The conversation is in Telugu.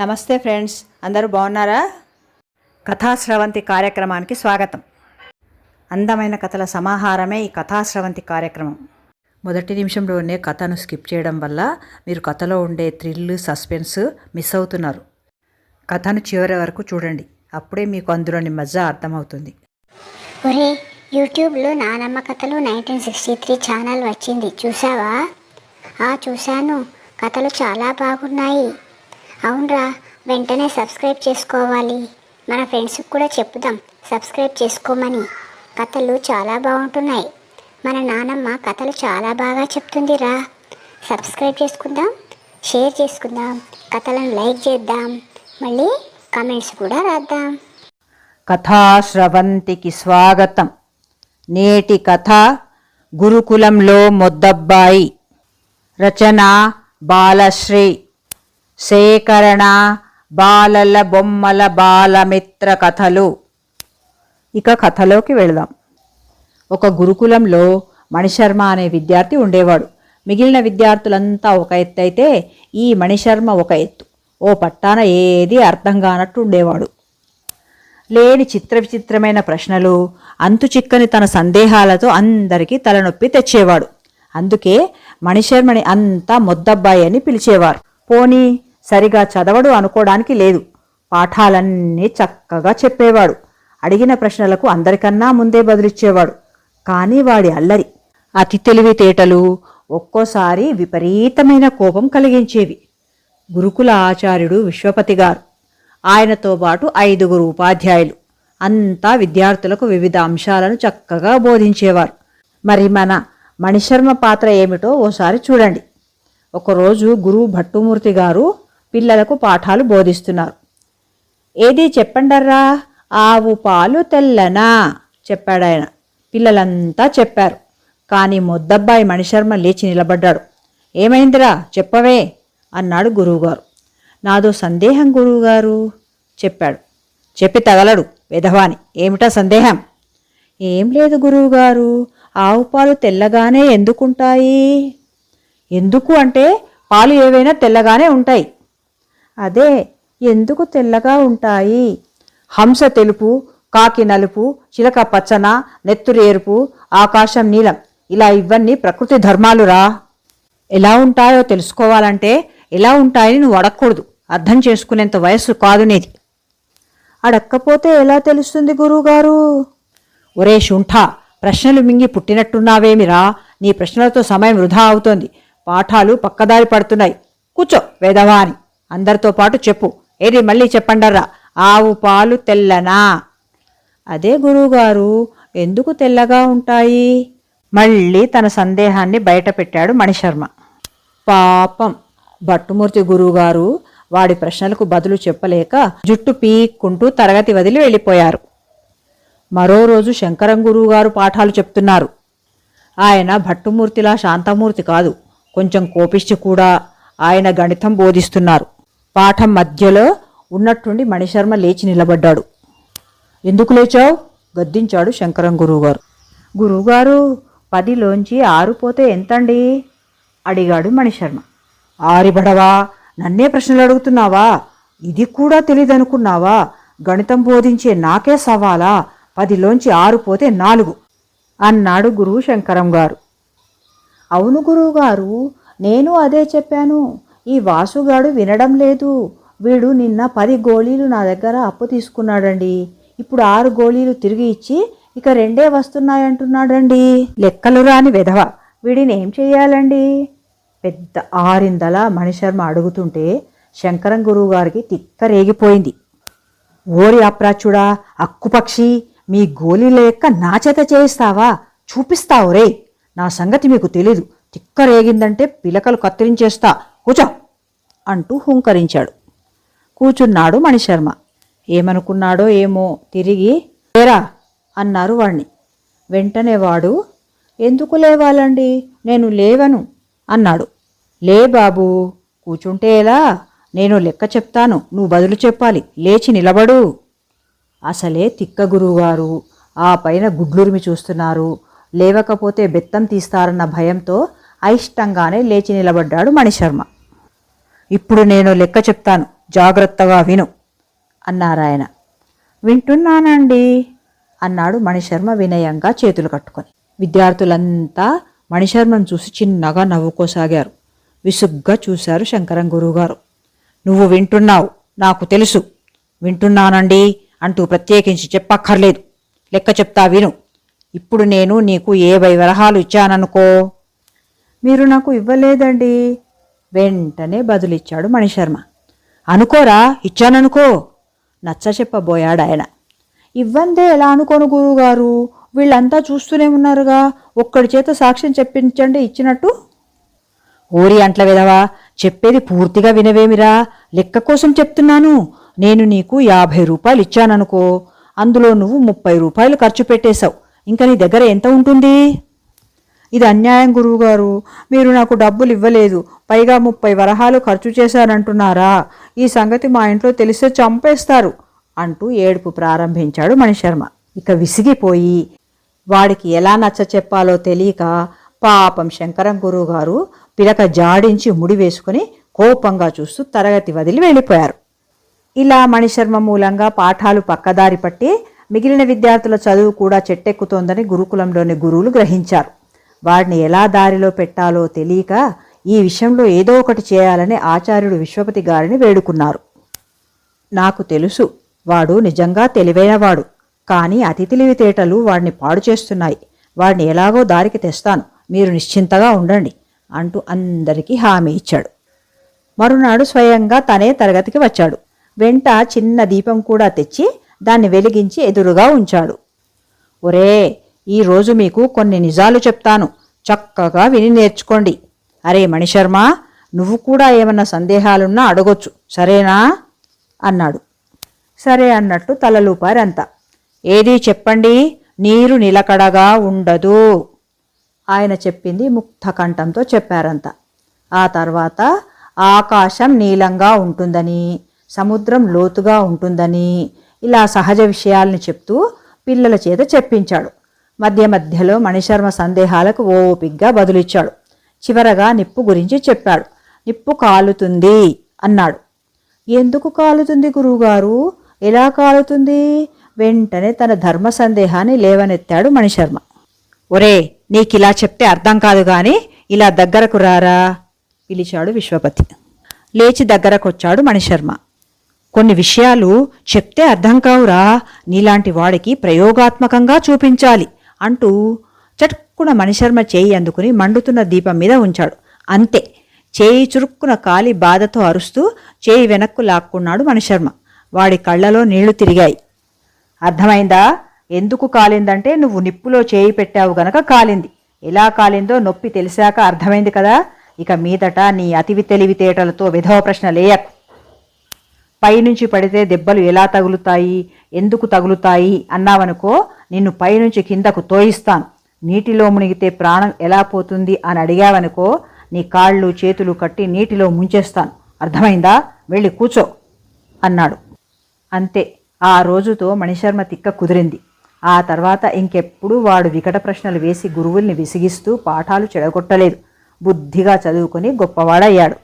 నమస్తే ఫ్రెండ్స్ అందరూ బాగున్నారా? కథాశ్రవంతి కార్యక్రమానికి స్వాగతం. అందమైన కథల సమాహారమే ఈ కథాశ్రవంతి కార్యక్రమం. మొదటి నిమిషంలోనే కథను స్కిప్ చేయడం వల్ల మీరు కథలో ఉండే థ్రిల్ సస్పెన్స్ మిస్ అవుతున్నారు. కథను చివరి వరకు చూడండి అప్పుడే మీకు అందులోని మజా అర్థమవుతుంది. ఒరే యూట్యూబ్లో నానమ్మ కథలు నైన్టీన్ సిక్స్టీ త్రీ ఛానల్ వచ్చింది చూసావా ఆ చూశాను. కథలు చాలా బాగున్నాయి. అవునరా వెంటనే సబ్స్క్రైబ్ చేసుకోవాలి. మన ఫ్రెండ్స్కి కూడా చెప్పుదాం సబ్స్క్రైబ్ చేసుకోమని. కథలు చాలా బాగుంటున్నాయి. మన నానమ్మ కథలు చాలా బాగా చెప్తుందిరా. సబ్స్క్రైబ్ చేసుకుందాం షేర్ చేసుకుందాం కథలను లైక్ చేద్దాం మళ్ళీ కమెంట్స్ కూడా రాద్దాం. కథాశ్రవంతికి స్వాగతం. నేటి కథ గురుకులంలో మొద్దబ్బాయి. రచన బాలశ్రీ. సేకరణ బాలల బొమ్మల బాలమిత్ర కథలు. ఇక కథలోకి వెళదాం. ఒక గురుకులంలో మణిశర్మ అనే విద్యార్థి ఉండేవాడు. మిగిలిన విద్యార్థులంతా ఒక ఎత్తు అయితే ఈ మణిశర్మ ఒక ఎత్తు. ఓ పట్టాన ఏది అర్థం కానట్టు ఉండేవాడు. లేని చిత్ర విచిత్రమైన ప్రశ్నలు అంతు చిక్కని తన సందేహాలతో అందరికీ తలనొప్పి తెచ్చేవాడు. అందుకే మణిశర్మని అంతా మొద్దబ్బాయి అని పిలిచేవారు. పోనీ సరిగా చదవడు అనుకోవడానికి లేదు. పాఠాలన్నీ చక్కగా చెప్పేవాడు. అడిగిన ప్రశ్నలకు అందరికన్నా ముందే బదులిచ్చేవాడు. కానీ వాడి అల్లరి అతి తెలివితేటలు ఒక్కోసారి విపరీతమైన కోపం కలిగించేవి. గురుకుల ఆచార్యుడు విశ్వపతి గారు. ఆయనతో పాటు ఐదుగురు ఉపాధ్యాయులు. అంతా విద్యార్థులకు వివిధ అంశాలను చక్కగా బోధించేవారు. మరి మన మణిశర్మ పాత్ర ఏమిటో ఓసారి చూడండి. ఒకరోజు గురువు భట్టుమూర్తి గారు పిల్లలకు పాఠాలు బోధిస్తున్నారు. ఏది చెప్పండర్రా? ఆవు పాలు తెల్లనా? చెప్పాడాయన పిల్లలంతా చెప్పారు. కానీ మొద్దబ్బాయి మణిశర్మ లేచి నిలబడ్డాడు. ఏమైందిరా? చెప్పవే అన్నాడు గురువుగారు. నాదో సందేహం గురువుగారు చెప్పాడు. చెప్పి తగలడు విధవాని. ఏమిటా సందేహం? ఏం లేదు గురువుగారు. ఆవు పాలు తెల్లగానే ఎందుకుంటాయి? ఎందుకు అంటే పాలు ఏవైనా తెల్లగానే ఉంటాయి. అదే ఎందుకు తెల్లగా ఉంటాయి? హంస తెలుపు కాకి నలుపు చిలక పచ్చన నెత్తురు ఎరుపు ఆకాశం నీలం. ఇలా ఇవన్నీ ప్రకృతి ధర్మాలురా. ఎలా ఉంటాయో తెలుసుకోవాలంటే ఎలా ఉంటాయని నువ్వు అడగకూడదు. అర్థం చేసుకునేంత వయస్సు కాదు నీది. అడక్కపోతే ఎలా తెలుస్తుంది గురువుగారు? ఒరే శుంఠా ప్రశ్నలు మింగి పుట్టినట్టున్నావేమిరా? నీ ప్రశ్నలతో సమయం వృధా అవుతోంది. పాఠాలు పక్కదారి పడుతున్నాయి. కూర్చో వేదవా అని అందరితో పాటు చెప్పు. ఏది మళ్ళీ చెప్పండర్రా? ఆవు పాలు తెల్లనా? అదే గురువుగారు ఎందుకు తెల్లగా ఉంటాయి? మళ్ళీ తన సందేహాన్ని బయటపెట్టాడు మణిశర్మ. పాపం. భట్టుమూర్తి గురువుగారు వాడి ప్రశ్నలకు బదులు చెప్పలేక జుట్టు పీక్కుంటూ తరగతి వదిలి వెళ్ళిపోయారు. మరో రోజు శంకరం గురువుగారు పాఠాలు చెప్తున్నారు. ఆయన భట్టుమూర్తిలా శాంతమూర్తి కాదు. కొంచెం కోపిష్టి కూడా. ఆయన గణితం బోధిస్తున్నారు. పాఠం మధ్యలో ఉన్నట్టుండి మణిశర్మ లేచి నిలబడ్డాడు. ఎందుకు లేచావు? గద్దించాడు శంకరం గురువుగారు. గురువుగారు పదిలోంచి ఆరు పోతే ఎంతండి? అడిగాడు మణిశర్మ. ఆరిబడవా నన్నే ప్రశ్నలు అడుగుతున్నావా? ఇది కూడా తెలియదనుకున్నావా గణితం బోధించే నాకే సవాలా? పదిలోంచి ఆరు పోతే నాలుగు. అన్నాడు గురువు శంకరం గారు. అవును గురువుగారు నేను అదే చెప్పాను. ఈ వాసుగాడు వినడం లేదు. వీడు నిన్న పది గోళీలు నా దగ్గర అప్పు తీసుకున్నాడండి. ఇప్పుడు ఆరు గోళీలు తిరిగి ఇచ్చి ఇక రెండే వస్తున్నాయంటున్నాడండి. లెక్కలు రాని విధవ వీడిని ఏం చేయాలండి పెద్ద ఆరిందల మణిశర్మ అడుగుతుంటే శంకరం గురువు గారికి తిక్క రేగిపోయింది ఓరి అప్రాచుడా అక్కుపక్షి మీ గోళీల యొక్క నా చేత చేయిస్తావా? చూపిస్తావు రే నా సంగతి మీకు తెలీదు. తిక్క రేగిందంటే పిలకలు కత్తిరించేస్తా. కూచో అంటూ హుంకరించాడు. కూచున్నాడు మణిశర్మ. ఏమనుకున్నాడో ఏమో తిరిగి లేరా అన్నారు వాణ్ణి. వెంటనే వాడు ఎందుకు లేవాలండి? నేను లేవను అన్నాడు. లే బాబూ కూచుంటే ఎలా? నేను లెక్క చెప్తాను. నువ్వు బదులు చెప్పాలి. లేచి నిలబడు. అసలే తిక్క గురువుగారు. ఆ పైన గుడ్లురిమి చూస్తున్నారు. లేవకపోతే బెత్తం తీస్తారన్న భయంతో అయిష్టంగానే లేచి నిలబడ్డాడు మణిశర్మ. ఇప్పుడు నేను లెక్క చెప్తాను. జాగ్రత్తగా విను అన్నారాయన వింటున్నానండి అన్నాడు మణిశర్మ వినయంగా చేతులు కట్టుకొని. విద్యార్థులంతా మణిశర్మను చూసి చిన్నగా నవ్వుకోసాగారు. విసుగ్గా చూశారు శంకరం గురువుగారు. నువ్వు వింటున్నావు. నాకు తెలుసు. వింటున్నానండి అంటూ ప్రత్యేకించి చెప్పక్కర్లేదు. లెక్క చెప్తా విను. ఇప్పుడు నేను నీకు ఏ వివరహాలు ఇచ్చాననుకో. మీరు నాకు ఇవ్వలేదండి. వెంటనే బదులిచ్చాడు మణిశర్మ. అనుకోరా ఇచ్చాననుకో నచ్చ చెప్పబోయాడు ఆయన. ఇవ్వందే ఎలా అనుకోను గురువుగారు? వీళ్ళంతా చూస్తూనే ఉన్నారుగా. ఒక్కడి చేత సాక్ష్యం చెప్పించండి ఇచ్చినట్టు? ఓరి అంట్ల విధవా చెప్పేది పూర్తిగా వినవేమిరా? లెక్క కోసం చెప్తున్నాను. నేను నీకు యాభై రూపాయలు ఇచ్చాననుకో. అందులో నువ్వు ముప్పై రూపాయలు ఖర్చు పెట్టేశావు. ఇంకా నీ దగ్గర ఎంత ఉంటుంది? ఇది అన్యాయం గురువుగారు. మీరు నాకు డబ్బులు ఇవ్వలేదు. పైగా ముప్పై వరహాలు ఖర్చు చేశారంటున్నారా? ఈ సంగతి మా ఇంట్లో తెలిస్తే చంపేస్తారు అంటూ ఏడుపు ప్రారంభించాడు మణిశర్మ. ఇక విసిగిపోయి వాడికి ఎలా నచ్చ చెప్పాలో తెలియక పాపం శంకరం గురువుగారు పిలక జాడించి ముడి వేసుకుని కోపంగా చూస్తూ తరగతి వదిలి వెళ్ళిపోయారు. ఇలా మణిశర్మ మూలంగా పాఠాలు పక్కదారి పట్టి మిగిలిన విద్యార్థుల చదువు కూడా చెట్టెక్కుతోందని గురుకులంలోని గురువులు గ్రహించారు. వాడిని ఎలా దారిలో పెట్టాలో తెలియక ఈ విషయంలో ఏదో ఒకటి చేయాలని ఆచార్యుడు విశ్వపతి గారిని వేడుకున్నారు. నాకు తెలుసు వాడు నిజంగా తెలివైనవాడు కానీ అతి తెలివితేటలు వాడిని పాడు చేస్తున్నాయి. వాడిని ఎలాగో దారికి తెస్తాను మీరు నిశ్చింతగా ఉండండి అంటూ అందరికీ హామీ ఇచ్చాడు. మరునాడు స్వయంగా తనే తరగతికి వచ్చాడు. వెంట చిన్న దీపం కూడా తెచ్చి దాన్ని వెలిగించి ఎదురుగా ఉంచాడు. ఒరే ఈరోజు మీకు కొన్ని నిజాలు చెప్తాను. చక్కగా విని నేర్చుకోండి. అరే మణిశర్మ నువ్వు కూడా ఏమన్నా సందేహాలున్నా అడగొచ్చు. సరేనా? అన్నాడు. సరే అన్నట్టు తలలూపారంతా ఏది చెప్పండి? నీరు నిలకడగా ఉండదు. ఆయన చెప్పింది ముక్త కంఠంతో చెప్పారంతా. ఆ తర్వాత ఆకాశం నీలంగా ఉంటుందని సముద్రం లోతుగా ఉంటుందని ఇలా సహజ విషయాల్ని చెప్తూ పిల్లల చేత చెప్పించాడు. మధ్య మధ్యలో మణిశర్మ సందేహాలకు ఓపిగ్గా బదులిచ్చాడు. చివరగా నిప్పు గురించి చెప్పాడు. నిప్పు కాలుతుంది అన్నాడు. ఎందుకు కాలుతుంది గురువుగారు? ఎలా కాలుతుంది? వెంటనే తన ధర్మ సందేహాన్ని లేవనెత్తాడు మణిశర్మ. ఒరే నీకిలా చెప్తే అర్థం కాదు గాని ఇలా దగ్గరకు రారా? పిలిచాడు విశ్వపతి. లేచి దగ్గరకొచ్చాడు మణిశర్మ. కొన్ని విషయాలు చెప్తే అర్థం కావురా. నీలాంటి వాడికి ప్రయోగాత్మకంగా చూపించాలి. అంటూ చటుక్కున మణిశర్మ చేయి అందుకుని మండుతున్న దీపం మీద ఉంచాడు. అంతే చేయి చురుక్కున కాలి బాధతో అరుస్తూ చేయి వెనక్కు లాక్కున్నాడు మణిశర్మ. వాడి కళ్ళలో నీళ్ళు తిరిగాయి. అర్థమైందా? ఎందుకు కాలిందంటే నువ్వు నిప్పులో చేయి పెట్టావు గనక కాలింది. ఎలా కాలిందో నొప్పి తెలిసాక అర్థమైంది కదా. ఇక మీదట నీ అతివి తెలివితేటలతో విధవ ప్రశ్న లేయకు. పైనుంచి పడితే దెబ్బలు ఎలా తగులుతాయి? ఎందుకు తగులుతాయి? అన్నావనుకో నిన్ను పైనుంచి కిందకు తోయిస్తాను. నీటిలో మునిగితే ప్రాణం ఎలా పోతుంది అని అడిగావనుకో నీ కాళ్ళు చేతులు కట్టి నీటిలో ముంచేస్తాను. అర్థమైందా? వెళ్ళి కూర్చో అన్నాడు. అంతే. ఆ రోజుతో మణిశర్మ తిక్క కుదిరింది. ఆ తర్వాత ఇంకెప్పుడు వాడు వికట ప్రశ్నలు వేసి గురువుల్ని విసిగిస్తూ పాఠాలు చెడగొట్టలేదు. బుద్ధిగా చదువుకొని గొప్పవాడయ్యాడు.